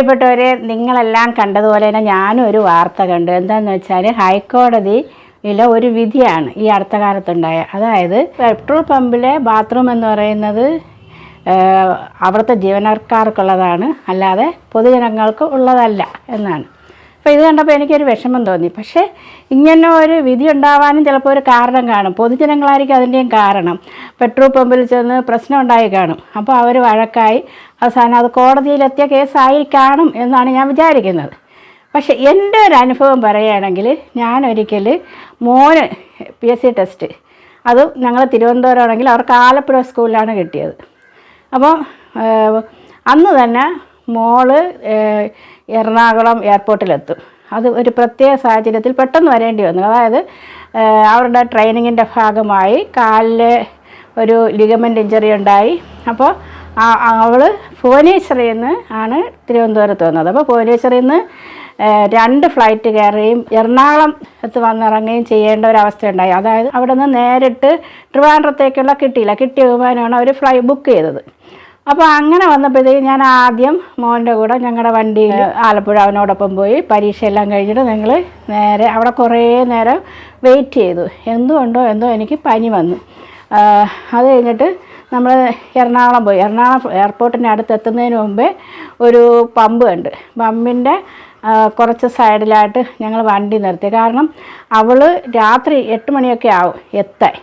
പ്രിയപ്പെട്ടവരെ നിങ്ങളെല്ലാം കണ്ടതുപോലെ തന്നെ ഞാനും ഒരു വാർത്ത കണ്ടു. എന്താണെന്ന് വെച്ചാൽ ഹൈക്കോടതി ഇല്ല ഒരു വിധിയാണ് ഈ അടുത്ത കാലത്തുണ്ടായ. അതായത് പെട്രോൾ പമ്പിലെ ബാത്റൂം എന്ന് പറയുന്നത് അവിടുത്തെ ജീവനക്കാർക്കുള്ളതാണ്. അല്ലാതെ പൊതുജനങ്ങൾക്ക് ഉള്ളതല്ല എന്നാണ്. അപ്പോൾ ഇത് കണ്ടപ്പോൾ എനിക്കൊരു വിഷമം തോന്നി. പക്ഷേ ഇങ്ങനെ ഒരു വിധി ഉണ്ടാവാനും ചിലപ്പോൾ ഒരു കാരണം കാണും. പൊതുജനങ്ങളായിരിക്കും അതിന്റെയും കാരണം. പെട്രോൾ പമ്പിൽ ചെന്ന് പ്രശ്നം ഉണ്ടായി കാണും. അപ്പോൾ അവർ വഴക്കായി അവസാനം അത് കോടതിയിലെത്തിയ കേസായി കാണും എന്നാണ് ഞാൻ വിചാരിക്കുന്നത്. പക്ഷേ എന്റെ ഒരു അനുഭവം പറയുകയാണെങ്കിൽ ഞാൻ ഒരിക്കൽ മോന് പി എസ് സി ടെസ്റ്റ്. അതും ഞങ്ങൾ തിരുവനന്തപുരം ആണെങ്കിൽ അവർക്ക് ആലപ്പുഴ സ്കൂളിലാണ് കിട്ടിയത്. അപ്പോൾ അന്ന് തന്നെ മോൾ എറണാകുളം എയർപോർട്ടിലെത്തും. അത് ഒരു പ്രത്യേക സാഹചര്യത്തിൽ പെട്ടെന്ന് വരേണ്ടി വന്നു. അതായത് അവരുടെ ട്രെയിനിങ്ങിന്റെ ഭാഗമായി കാലിലെ ഒരു ലിഗമെന്റ് ഇഞ്ചറി ഉണ്ടായി. അപ്പോൾ അവൾ ഭുവനേശ്വറിൽ നിന്ന് ആണ് തിരുവനന്തപുരത്ത് വന്നത്. അപ്പോൾ ഭുവനേശ്വറിൽ നിന്ന് രണ്ട് ഫ്ലൈറ്റ് കയറുകയും എറണാകുളം എത്ത് വന്നിറങ്ങുകയും ചെയ്യേണ്ട ഒരു അവസ്ഥയുണ്ടായി അതായത് അവിടെ നിന്ന് നേരിട്ട് ട്രിവാൻഡ്രത്തേക്കുള്ള കിട്ടിയില്ല. കിട്ടിയ വിമാനമാണ് അവർ ഫ്ലൈ ബുക്ക് ചെയ്തത്. അപ്പോൾ അങ്ങനെ വന്നപ്പോഴത്തേക്ക് ഞാൻ ആദ്യം മോന്റെ കൂടെ ഞങ്ങളുടെ വണ്ടിയിൽ ആലപ്പുഴ അവനോടൊപ്പം പോയി പരീക്ഷയെല്ലാം കഴിഞ്ഞിട്ട് ഞങ്ങൾ നേരെ അവിടെ കുറേ നേരം വെയിറ്റ് ചെയ്തു. എന്തുകൊണ്ടോ എന്തോ എനിക്ക് പനി വന്നു. അത് കഴിഞ്ഞിട്ട് നമ്മൾ എറണാകുളം പോയി. എറണാകുളം എയർപോർട്ടിന്റെ അടുത്ത് എത്തുന്നതിന് മുമ്പേ ഒരു പമ്പ് ഉണ്ട് പമ്പിന്റെ കുറച്ച് സൈഡിലായിട്ട് ഞങ്ങൾ വണ്ടി നിർത്തി. കാരണം അവൾ രാത്രി എട്ട് മണിയൊക്കെ ആവും എത്താൻ.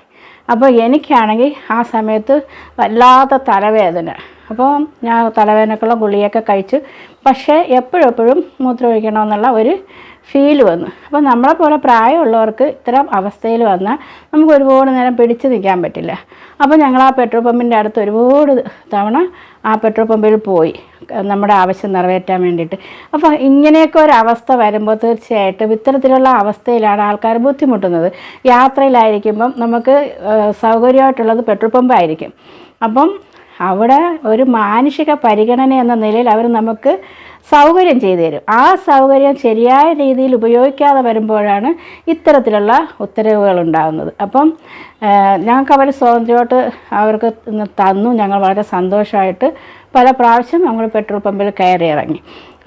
അപ്പോൾ എനിക്കാണെങ്കിൽ ആ സമയത്ത് വല്ലാത്ത തലവേദന. അപ്പോൾ ഞാൻ തലവേദനക്കുള്ള ഗുളിയൊക്കെ കഴിച്ച്. പക്ഷേ എപ്പോഴെപ്പോഴും മൂത്രമൊഴിക്കണമെന്നുള്ള ഒരു ഫീൽ വന്നു. അപ്പോൾ നമ്മളെ പോലെ പ്രായമുള്ളവർക്ക് ഇത്തരം അവസ്ഥയിൽ വന്നാൽ നമുക്ക് ഒരുപാട് നേരം പിടിച്ചു നിൽക്കാൻ പറ്റില്ല. അപ്പോൾ ഞങ്ങൾ ആ പെട്രോൾ പമ്പിന്റെ അടുത്ത് ഒരുപാട് തവണ ആ പെട്രോൾ പമ്പിൽ പോയി. നമ്മുടെ ആവശ്യം നിറവേറ്റാൻ വേണ്ടിയിട്ട്. അപ്പോൾ ഇങ്ങനെയൊക്കെ ഒരവസ്ഥ വരുമ്പോൾ തീർച്ചയായിട്ടും ഇത്തരത്തിലുള്ള അവസ്ഥയിലാണ് ആൾക്കാർ ബുദ്ധിമുട്ടുന്നത്. യാത്രയിലായിരിക്കുമ്പം നമുക്ക് സൗകര്യമായിട്ടുള്ളത് പെട്രോൾ പമ്പായിരിക്കും അപ്പം അവിടെ ഒരു മാനുഷിക പരിഗണന എന്ന നിലയിൽ അവർ നമുക്ക് സൗകര്യം ചെയ്തു തരും. ആ സൗകര്യം ശരിയായ രീതിയിൽ ഉപയോഗിക്കാതെ വരുമ്പോഴാണ് ഇത്തരത്തിലുള്ള ഉത്തരവുകൾ ഉണ്ടാകുന്നത്. അപ്പം ഞങ്ങൾക്ക് അവർ സ്വാതന്ത്ര്യമായിട്ട് അവർക്ക് തന്നു. ഞങ്ങൾ വളരെ സന്തോഷമായിട്ട് പല പ്രാവശ്യം നമ്മൾ പെട്രോൾ പമ്പിൽ കയറി ഇറങ്ങി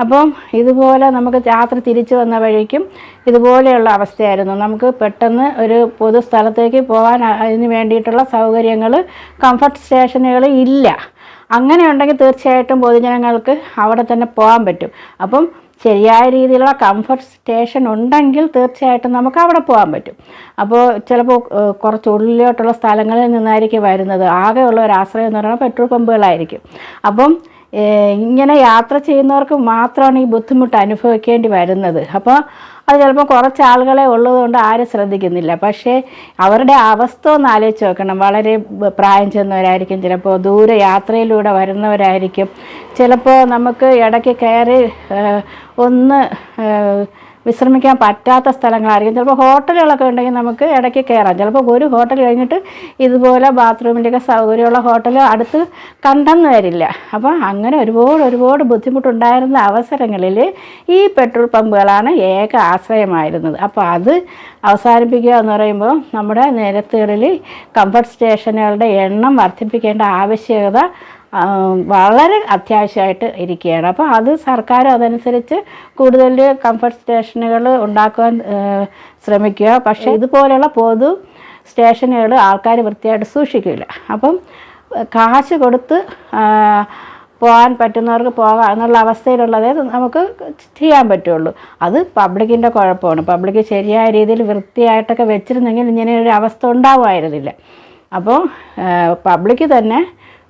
അപ്പം ഇതുപോലെ നമുക്ക് യാത്ര തിരിച്ചു വന്ന വഴിക്കും ഇതുപോലെയുള്ള അവസ്ഥയായിരുന്നു. നമുക്ക് പെട്ടെന്ന് ഒരു പൊതു സ്ഥലത്തേക്ക് പോകാൻ അതിന് വേണ്ടിയിട്ടുള്ള സൗകര്യങ്ങൾ കംഫർട്ട് സ്റ്റേഷനുകൾ ഇല്ല. അങ്ങനെ ഉണ്ടെങ്കിൽ തീർച്ചയായിട്ടും പൊതുജനങ്ങൾക്ക് അവിടെ തന്നെ പോകാൻ പറ്റും. അപ്പം ശരിയായ രീതിയിലുള്ള കംഫർട്ട് സ്റ്റേഷൻ ഉണ്ടെങ്കിൽ തീർച്ചയായിട്ടും നമുക്ക് അവിടെ പോകാൻ പറ്റും. അപ്പോൾ ചിലപ്പോൾ കുറച്ച് ഉള്ളിലോട്ടുള്ള സ്ഥലങ്ങളിൽ നിന്നായിരിക്കും വരുന്നത്. ആകെയുള്ള ഒരു ആശ്രയം എന്ന് പറയുന്നത് പെട്രോൾ പമ്പുകളായിരിക്കും അപ്പം ഇങ്ങനെ യാത്ര ചെയ്യുന്നവർക്ക് മാത്രമാണ് ഈ ബുദ്ധിമുട്ട് അനുഭവിക്കേണ്ടി വരുന്നത്. അപ്പോൾ അത് ചിലപ്പോൾ കുറച്ച് ആളുകളെ ഉള്ളതുകൊണ്ട് ആരും ശ്രദ്ധിക്കുന്നില്ല. പക്ഷേ അവരുടെ അവസ്ഥ ഒന്ന് ആലോചിച്ച് നോക്കണം. വളരെ പ്രായം ചെന്നവരായിരിക്കും. ചിലപ്പോൾ ദൂരെ യാത്രയിലൂടെ വരുന്നവരായിരിക്കും. ചിലപ്പോൾ നമുക്ക് ഇടയ്ക്ക് കയറി ഒന്ന് വിശ്രമിക്കാൻ പറ്റാത്ത സ്ഥലങ്ങളായിരിക്കും. ചിലപ്പോൾ ഹോട്ടലുകളൊക്കെ ഉണ്ടെങ്കിൽ നമുക്ക് ഇടയ്ക്ക് കയറാം ചിലപ്പോൾ ഒരു ഹോട്ടൽ കഴിഞ്ഞിട്ട് ഇതുപോലെ ബാത്റൂമിന്റെയൊക്കെ സൗകര്യമുള്ള ഹോട്ടൽ അടുത്ത് കണ്ടെന്ന് വരില്ല. അപ്പോൾ അങ്ങനെ ഒരുപാട് ഒരുപാട് ബുദ്ധിമുട്ടുണ്ടായിരുന്ന അവസരങ്ങളിൽ ഈ പെട്രോൾ പമ്പുകളാണ് ഏക ആശ്രയമായിരുന്നത്. അപ്പോൾ അത് അവസാനിപ്പിക്കുക എന്ന് പറയുമ്പോൾ നമ്മുടെ നിരത്തുകളിൽ കംഫർട്ട് സ്റ്റേഷനുകളുടെ എണ്ണം വർദ്ധിപ്പിക്കേണ്ട ആവശ്യകത വളരെ അത്യാവശ്യമായിട്ട് ഇരിക്കുകയാണ്. അപ്പോൾ അത് സർക്കാർ അതനുസരിച്ച് കൂടുതൽ കംഫർട്ട് സ്റ്റേഷനുകൾ ഉണ്ടാക്കുവാൻ ശ്രമിക്കുക. പക്ഷേ ഇതുപോലെയുള്ള പൊതു സ്റ്റേഷനുകൾ ആൾക്കാർ വൃത്തിയായിട്ട് സൂക്ഷിക്കില്ല. അപ്പം കാശ് കൊടുത്ത് പോകാൻ പറ്റുന്നവർക്ക് പോകാം എന്നുള്ള അവസ്ഥയിലുള്ളതേ നമുക്ക് ചെയ്യാൻ പറ്റുള്ളൂ. അത് പബ്ലിക്കിന്റെ കുഴപ്പമാണ്. പബ്ലിക് ശരിയായ രീതിയിൽ വൃത്തിയായിട്ടൊക്കെ വെച്ചിരുന്നെങ്കിൽ ഇങ്ങനെ ഒരു അവസ്ഥ ഉണ്ടാവുമായിരുന്നില്ല. അപ്പോൾ പബ്ലിക്ക് തന്നെ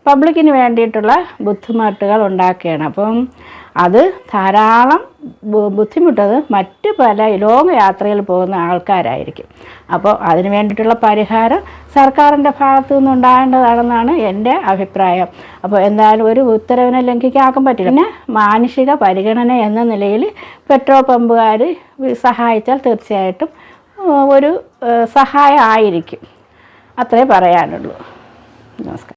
പബ്ലിക്കിന് വേണ്ടിയിട്ടുള്ള ബുദ്ധിമുട്ടുകൾ ഉണ്ടാക്കുകയാണ്. അപ്പം അത് ധാരാളം ബുദ്ധിമുട്ടത് മറ്റ് പല ലോങ് യാത്രയിൽ പോകുന്ന ആൾക്കാരായിരിക്കും. അപ്പോൾ അതിന് വേണ്ടിയിട്ടുള്ള പരിഹാരം സർക്കാരിന്റെ ഭാഗത്തു നിന്നുണ്ടാകേണ്ടതാണെന്നാണ് എന്റെ അഭിപ്രായം. അപ്പോൾ എന്തായാലും ഒരു ഉത്തരവിനെ ലംഘിക്കാക്കാൻ പറ്റില്ല. പിന്നെ മാനുഷിക പരിഗണന എന്ന നിലയിൽ പെട്രോൾ പമ്പുകാർ സഹായിച്ചാൽ തീർച്ചയായിട്ടും ഒരു സഹായം ആയിരിക്കും. അത്രേ പറയാനുള്ളൂ. നമസ്കാരം.